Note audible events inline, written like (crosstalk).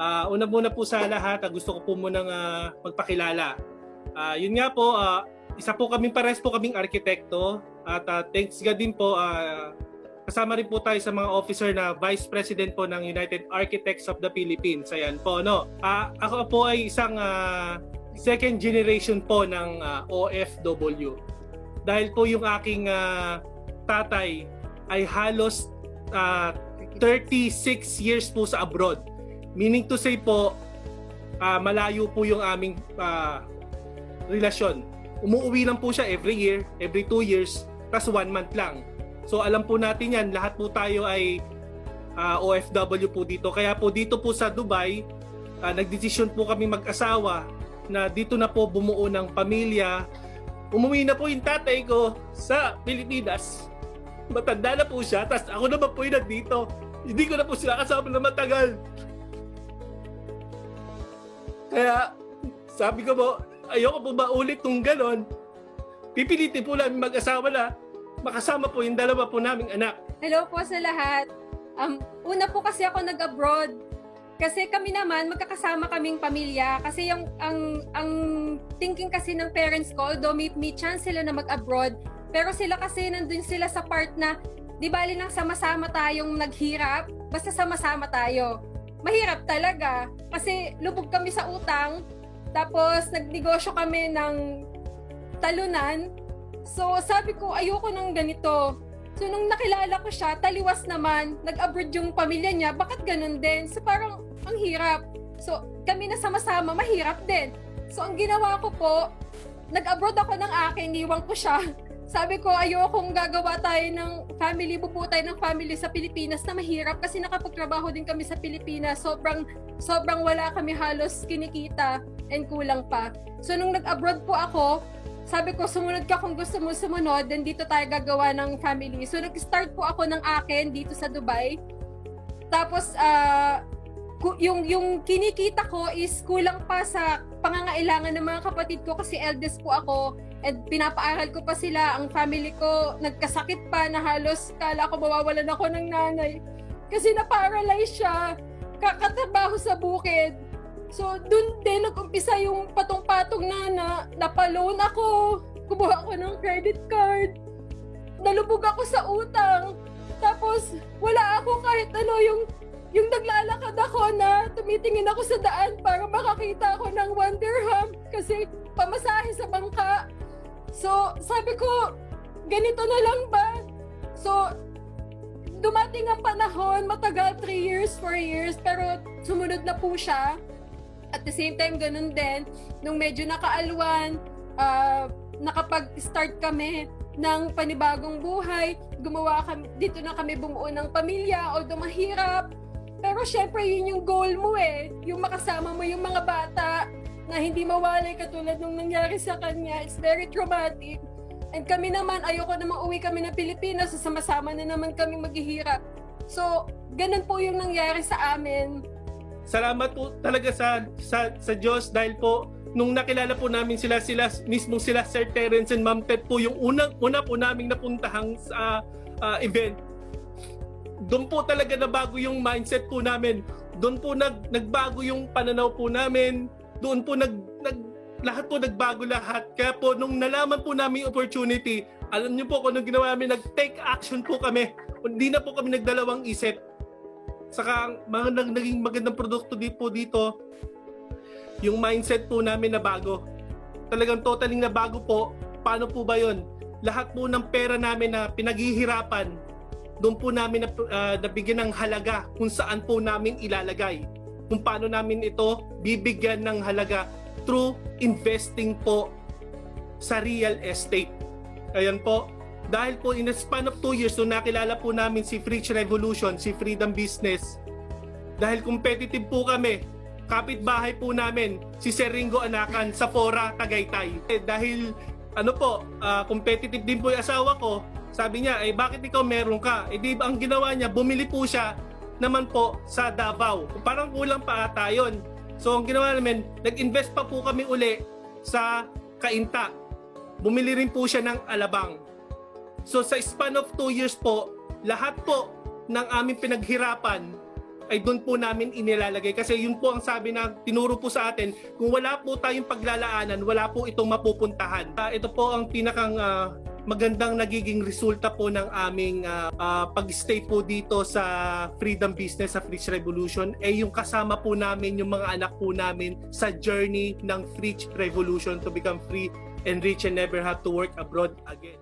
Ah, una muna po sa lahat, ah, gusto ko po munang ah, magpakilala. Ah, yun nga po, ah, isa po kaming pares po kaming arkitekto at ah, thanks God din po ah, kasama rin po tayo sa mga officer na Vice President po ng United Architects of the Philippines. Ayan po, no. Ah, ako po ay isang ah, second generation po ng ah, OFW. Dahil po yung aking ah, tatay ay halos ah, 36 years po sa abroad. Meaning to say po, ah, malayo po yung aming ah, relasyon. Umuwi lang po siya every year, every two years, tas one month lang. So alam po natin yan, lahat po tayo ay ah, OFW po dito. Kaya po dito po sa Dubai, ah, nagdesisyon po kami mag-asawa na dito na po bumuo ng pamilya. Umuwi na po yung tatay ko sa Pilipinas. Matanda na po siya, tas ako naman po yung nandito. Hindi ko na po sila kasama na matagal. Kaya sabi ko po, ayoko po ba ulit nung ganon. Pipilitin po namin mag-asawa na makasama po yung dalawa po naming anak. Hello po sa lahat. Um, una po kasi ako nag-abroad. Kasi kami naman, magkakasama kaming pamilya. Kasi yung, ang, ang thinking kasi ng parents ko, although may, may chance sila na mag-abroad, pero sila kasi nandun sila sa part na, di bali nang sama-sama tayong naghirap, basta sama-sama tayo. Mahirap talaga. Kasi lubog kami sa utang, tapos nagnegosyo kami ng talunan. So sabi ko, ayoko ng ganito. So nung nakilala ko siya, taliwas naman, nag-abroad yung pamilya niya, bakit ganun din? So parang ang hirap. So kami na sama-sama, mahirap din. So ang ginawa ko po, nag-abroad ako ng akin, iwan ko siya. (laughs) Sabi ko, ayokong gagawa tayo ng family, bubuo ng family sa Pilipinas na mahirap kasi nakapagtrabaho din kami sa Pilipinas. Sobrang, sobrang wala kami halos kinikita and kulang pa. So nung nag-abroad po ako, sabi ko, sumunod ka kung gusto mo sumunod, then dito tayo gagawa ng family. So, nag-start po ako ng akin dito sa Dubai. Tapos, ku- yung, yung kinikita ko is kulang pa sa pangangailangan ng mga kapatid ko kasi eldest po ako and pinapaaral ko pa sila. Ang family ko nagkasakit pa na halos kala ko mawawalan ako ng nanay. Kasi na-paralyze siya. Kakatrabaho sa bukid. So, dun din nag-umpisa yung patong-patong na na napaloan ako. Kumuha ako ng credit card. Nalubog ako sa utang. Tapos, wala ako kahit ano yung yung naglalakad ako na tumitingin ako sa daan para makakita ako ng one dirham kasi pamasahe sa bangka. So, sabi ko, ganito na lang ba? So, dumating ang panahon, matagal, 3 years, 4 years, pero sumunod na po siya. At the same time, ganun din, nung medyo nakaalwan, ah, nakapag-start kami ng panibagong buhay, gumawa kami, dito na kami bumuo ng pamilya, although mahirap. Pero syempre, yun yung goal mo eh. Yung makasama mo yung mga bata na hindi mawalay katulad nung nangyari sa kanya. It's very traumatic. And kami naman, ayoko na mauwi kami ng Pilipinas, sama-sama na naman kami maghihirap. So, ganun po yung nangyari sa amin. Salamat po talaga sa sa, sa Diyos dahil po nung nakilala po namin sila sila mismo sila Sir Terence and Ma'am Ted po yung unang una po naming napuntahang sa ah, event. Doon po talaga nabago yung mindset po namin. Doon po nag nagbago yung pananaw po namin. Doon po nag, nag lahat po nagbago lahat. Kaya po nung nalaman po namin opportunity, alam niyo po kung anong ginawa namin, nag-take action po kami. Hindi na po kami nagdalawang isip. Saka mga nag- naging magandang produkto din po dito, yung mindset po namin na bago. Talagang totaling na bago po. Paano po ba yon? Lahat po ng pera namin na pinaghihirapan, doon po namin na, ah, nabigyan ng halaga kung saan po namin ilalagay. Kung paano namin ito bibigyan ng halaga through investing po sa real estate. Ayan po. Dahil po in the span of two years, nung nakilala po namin si Fridge Revolution, si Freedom Business, dahil competitive po kami, kapitbahay po namin, si Sir Ringo Anakan sa Fora, Tagaytay. Eh, dahil ano po, ah, competitive din po yung asawa ko, sabi niya, eh bakit ikaw meron ka? Eh di ba ang ginawa niya, bumili po siya naman po sa Davao. Parang kulang pa ata yun. So ang ginawa namin, nag-invest pa po kami uli sa Kainta. Bumili rin po siya ng Alabang. So sa span of 2 years po, lahat po ng aming pinaghirapan ay doon po namin inilalagay. Kasi yun po ang sabi na tinuro po sa atin, kung wala po tayong paglalaanan, wala po itong mapupuntahan. Ah, ito po ang pinakang ah, magandang nagiging resulta po ng aming ah, ah, pag-stay po dito sa Freedom Business, sa Fridge Revolution, eh yung kasama po namin, yung mga anak po namin sa journey ng Fridge Revolution to become free and rich and never have to work abroad again.